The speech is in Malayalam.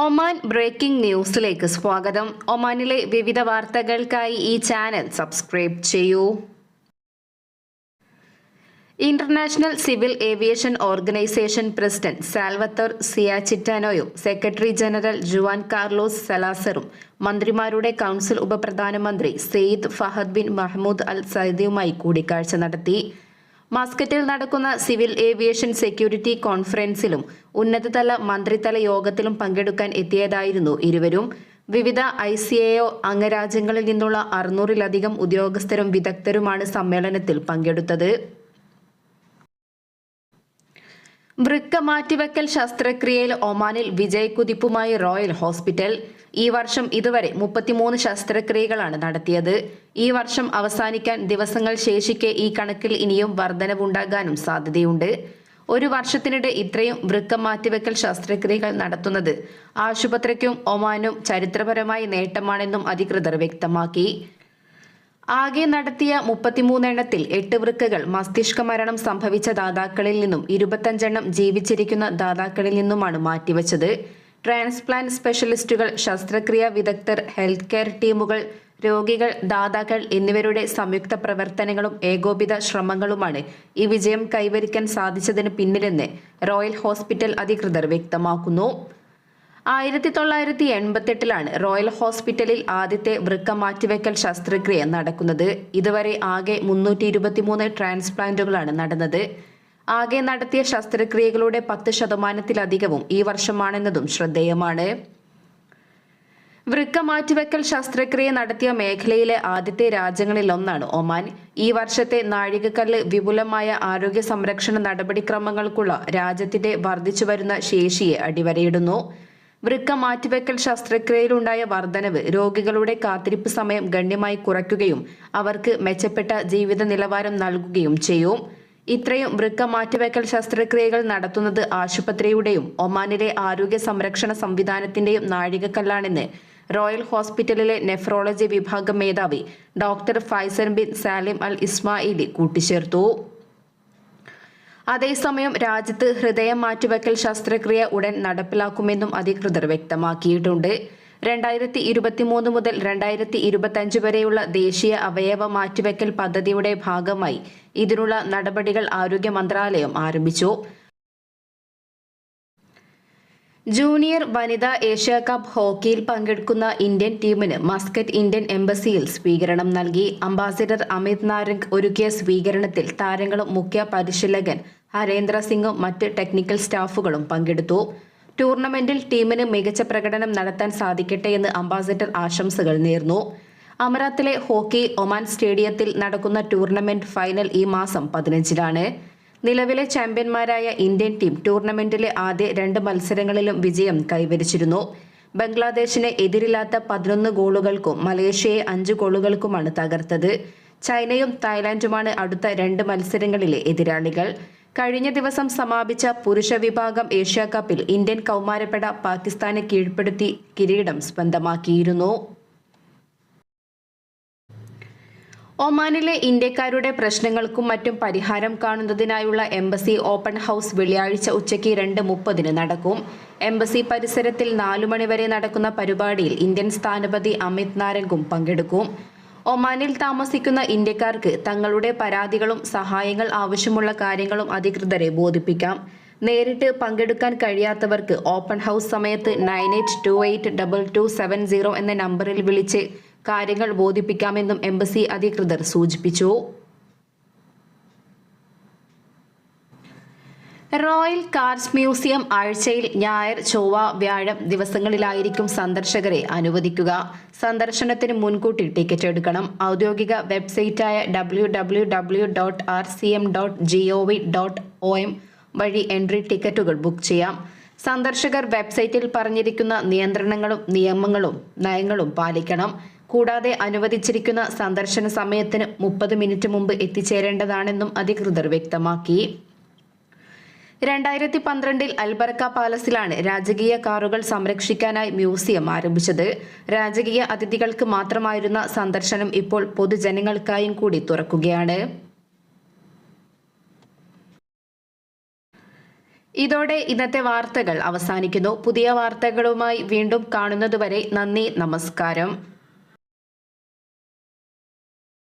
ഒമാൻ ബ്രേക്കിംഗ് ന്യൂസിലേക്ക് സ്വാഗതം. ഒമാനിലെ വിവിധ വാർത്തകൾക്കായി ഈ ചാനൽ സബ്സ്ക്രൈബ് ചെയ്യൂ. International civil aviation organisation president Salvatore സിയാചിറ്റാനോയും secretary general Juan Carlos സലാസറും മന്ത്രിമാരുടെ കൗൺസിൽ ഉപപ്രധാനമന്ത്രി Sayyid Fahd bin Mahmoud Al സൈദിയുമായി കൂടിക്കാഴ്ച നടത്തി. മസ്കറ്റിൽ നടക്കുന്ന സിവിൽ ഏവിയേഷൻ സെക്യൂരിറ്റി കോൺഫറൻസിലും ഉന്നതതല മന്ത്രിതല യോഗത്തിലും പങ്കെടുക്കാൻ എത്തിയതായിരുന്നു ഇരുവരും. വിവിധ ഐ സി എ ഒ അംഗരാജ്യങ്ങളിൽ നിന്നുള്ള അറുന്നൂറിലധികം ഉദ്യോഗസ്ഥരും വിദഗ്ധരുമാണ് സമ്മേളനത്തിൽ പങ്കെടുത്തത്. വൃക്ക മാറ്റിവെക്കൽ ശസ്ത്രക്രിയയിൽ ഒമാനിൽ വിജയക്കുതിപ്പുമായി റോയൽ ഹോസ്പിറ്റൽ. ഈ വർഷം ഇതുവരെ മുപ്പത്തിമൂന്ന് ശസ്ത്രക്രിയകളാണ് നടത്തിയത്. ഈ വർഷം അവസാനിക്കാൻ ദിവസങ്ങൾ ശേഷിക്കെ ഈ കണക്കിൽ ഇനിയും വർധനവുണ്ടാകാനും സാധ്യതയുണ്ട്. ഒരു വർഷത്തിനിടെ ഇത്രയും വൃക്കം മാറ്റിവെക്കൽ ശസ്ത്രക്രിയകൾ നടത്തുന്നത് ആശുപത്രിക്കും ഒമാനും ചരിത്രപരമായ നേട്ടമാണെന്നും അധികൃതർ വ്യക്തമാക്കി. ആകെ നടത്തിയ മുപ്പത്തിമൂന്നെണ്ണത്തിൽ എട്ട് വൃക്കകൾ മസ്തിഷ്ക മരണം സംഭവിച്ച ദാതാക്കളിൽ നിന്നും ഇരുപത്തഞ്ചെണ്ണം ജീവിച്ചിരിക്കുന്ന ദാതാക്കളിൽ നിന്നുമാണ് മാറ്റിവെച്ചത്. ട്രാൻസ്പ്ലാന്റ് സ്പെഷ്യലിസ്റ്റുകൾ ശസ്ത്രക്രിയ വിദഗ്ധർ ഹെൽത്ത് കെയർ ടീമുകൾ രോഗികൾ ദാതാക്കൾ എന്നിവരുടെ സംയുക്ത പ്രവർത്തനങ്ങളും ഏകോപിത ശ്രമങ്ങളുമാണ് ഈ വിജയം കൈവരിക്കാൻ സാധിച്ചതിന് പിന്നിലെന്ന് റോയൽ ഹോസ്പിറ്റൽ അധികൃതർ വ്യക്തമാക്കുന്നു. ആയിരത്തി തൊള്ളായിരത്തി എൺപത്തെട്ടിലാണ് റോയൽ ഹോസ്പിറ്റലിൽ ആദ്യത്തെ വൃക്ക മാറ്റിവെക്കൽ ശസ്ത്രക്രിയ നടക്കുന്നത്. ഇതുവരെ ആകെ മുന്നൂറ്റി ഇരുപത്തിമൂന്ന് ട്രാൻസ്പ്ലാന്റുകളാണ് നടന്നത്. ആകെ നടത്തിയ ശസ്ത്രക്രിയകളുടെ പത്ത് ശതമാനത്തിലധികവും ഈ വർഷമാണെന്നതും ശ്രദ്ധേയമാണ്. വൃക്ക മാറ്റിവെക്കൽ ശസ്ത്രക്രിയ നടത്തിയ മേഖലയിലെ ആദ്യത്തെ രാജ്യങ്ങളിലൊന്നാണ് ഒമാൻ. ഈ വർഷത്തെ നാഴികക്കല്ല് വിപുലമായ ആരോഗ്യ സംരക്ഷണ നടപടിക്രമങ്ങൾക്കുള്ള രാജ്യത്തിന്റെ വർദ്ധിച്ചുവരുന്ന ശേഷിയെ അടിവരയിടുന്നു. വൃക്ക മാറ്റിവെക്കൽ ശസ്ത്രക്രിയയിലുണ്ടായ വർധനവ് രോഗികളുടെ കാത്തിരിപ്പ് സമയം ഗണ്യമായി കുറയ്ക്കുകയും അവർക്ക് മെച്ചപ്പെട്ട ജീവിത നിലവാരം നൽകുകയും ചെയ്യും. ഇത്രയും വൃക്ക മാറ്റിവെക്കൽ ശസ്ത്രക്രിയകൾ നടത്തുന്നത് ആശുപത്രിയുടെയും ഒമാനിലെ ആരോഗ്യ സംരക്ഷണ സംവിധാനത്തിന്റെയും നാഴികക്കല്ലാണെന്ന് റോയൽ ഹോസ്പിറ്റലിലെ നെഫ്രോളജി വിഭാഗം മേധാവി doctor Faisan bin Salim Al Ismaili കൂട്ടിച്ചേർത്തു. അതേസമയം രാജ്യത്ത് ഹൃദയം മാറ്റിവെക്കൽ ശസ്ത്രക്രിയ ഉടൻ നടപ്പിലാക്കുമെന്നും അധികൃതർ വ്യക്തമാക്കിയിട്ടുണ്ട്. രണ്ടായിരത്തി ഇരുപത്തിമൂന്ന് മുതൽ രണ്ടായിരത്തി ഇരുപത്തഞ്ച് വരെയുള്ള ദേശീയ അവയവ മാറ്റിവെക്കൽ പദ്ധതിയുടെ ഭാഗമായി ഇതിനുള്ള നടപടികൾ ആരോഗ്യ മന്ത്രാലയം ആരംഭിച്ചു. ജൂനിയർ വനിതാ ഏഷ്യ കപ്പ് ഹോക്കിയിൽ പങ്കെടുക്കുന്ന ഇന്ത്യൻ ടീമിന് മസ്കറ്റ് ഇന്ത്യൻ എംബസിയിൽ സ്വീകരണം നൽകി. അംബാസിഡർ അമിത് നാരംഗ് ഒരുക്കിയ സ്വീകരണത്തിൽ താരങ്ങളും മുഖ്യ പരിശീലകൻ ഹരേന്ദ്ര സിംഗും മറ്റ് ടെക്നിക്കൽ സ്റ്റാഫുകളും പങ്കെടുത്തു. ടൂർണമെന്റിൽ ടീമിന് മികച്ച പ്രകടനം നടത്താൻ സാധിക്കട്ടെ എന്ന് അംബാസിഡർ ആശംസകൾ നേർന്നു. അമറാത്തിലെ ഹോക്കി ഒമാൻ സ്റ്റേഡിയത്തിൽ നടക്കുന്ന ടൂർണമെന്റ് ഫൈനൽ ഈ മാസം പതിനഞ്ചിലാണ്. നിലവിലെ ചാമ്പ്യന്മാരായ ഇന്ത്യൻ ടീം ടൂർണമെന്റിലെ ആദ്യ രണ്ട് മത്സരങ്ങളിലും വിജയം കൈവരിച്ചിരുന്നു. ബംഗ്ലാദേശിനെ എതിരില്ലാത്ത പതിനൊന്ന് ഗോളുകൾക്കും മലേഷ്യയെ അഞ്ച് ഗോളുകൾക്കുമാണ് തകർത്തത്. ചൈനയും തായ്ലാന്റുമാണ് അടുത്ത രണ്ട് മത്സരങ്ങളിലെ എതിരാളികൾ. കഴിഞ്ഞ ദിവസം സമാപിച്ച പുരുഷ വിഭാഗം ഏഷ്യ കപ്പിൽ ഇന്ത്യൻ കൗമാരപ്പെട പാകിസ്ഥാനെ കീഴ്പ്പെടുത്തി കിരീടം സ്വന്തമാക്കിയിരുന്നു. ഒമാനിലെ ഇന്ത്യക്കാരുടെ പ്രശ്നങ്ങൾക്കും മറ്റും പരിഹാരം കാണുന്നതിനായുള്ള എംബസി ഓപ്പൺ ഹൗസ് വെള്ളിയാഴ്ച ഉച്ചയ്ക്ക് രണ്ട് മുപ്പതിന് നടക്കും. എംബസി പരിസരത്തിൽ നാലു മണിവരെ നടക്കുന്ന പരിപാടിയിൽ ഇന്ത്യൻ സ്ഥാനപതി അമിത് നാരംഗും പങ്കെടുക്കും. ഒമാനിൽ താമസിക്കുന്ന ഇന്ത്യക്കാർക്ക് തങ്ങളുടെ പരാതികളും സഹായങ്ങൾ ആവശ്യമുള്ള കാര്യങ്ങളും അധികൃതരെ ബോധിപ്പിക്കാം. നേരിട്ട് പങ്കെടുക്കാൻ കഴിയാത്തവർക്ക് ഓപ്പൺ ഹൗസ് സമയത്ത് nine eight two eight double two seven zero എന്ന നമ്പറിൽ വിളിച്ച് കാര്യങ്ങൾ ബോധിപ്പിക്കാമെന്നും എംബസി അധികൃതർ സൂചിപ്പിച്ചു. റോയൽ കാർസ് മ്യൂസിയം ആഴ്ചയിൽ ഞായർ ചൊവ്വ വ്യാഴം ദിവസങ്ങളിലായിരിക്കും സന്ദർശകരെ അനുവദിക്കുക. സന്ദർശനത്തിന് മുൻകൂട്ടി ടിക്കറ്റ് എടുക്കണം. ഔദ്യോഗിക വെബ്സൈറ്റായ W W W dot R C M dot G O V dot O M വഴി എൻട്രി ടിക്കറ്റുകൾ ബുക്ക് ചെയ്യാം. സന്ദർശകർ വെബ്സൈറ്റിൽ പറഞ്ഞിരിക്കുന്ന നിയന്ത്രണങ്ങളും നിയമങ്ങളും നയങ്ങളും പാലിക്കണം. കൂടാതെ അനുവദിച്ചിരിക്കുന്ന സന്ദർശന സമയത്തിന് മുപ്പത് മിനിറ്റ് മുമ്പ് എത്തിച്ചേരേണ്ടതാണെന്നും അധികൃതർ വ്യക്തമാക്കി. രണ്ടായിരത്തി പന്ത്രണ്ടിൽ അൽബർക്ക പാലസിലാണ് രാജകീയ കാറുകൾ സംരക്ഷിക്കാനായി മ്യൂസിയം ആരംഭിച്ചത്. രാജകീയ അതിഥികൾക്ക് മാത്രമായിരുന്ന സന്ദർശനം ഇപ്പോൾ പൊതുജനങ്ങൾക്കായും കൂടി തുറക്കുകയാണ്. ഇതോടെ ഇന്നത്തെ വാർത്തകൾ അവസാനിക്കുന്നു. പുതിയ വാർത്തകളുമായി വീണ്ടും കാണുന്നതുവരെ നന്ദി നമസ്കാരം.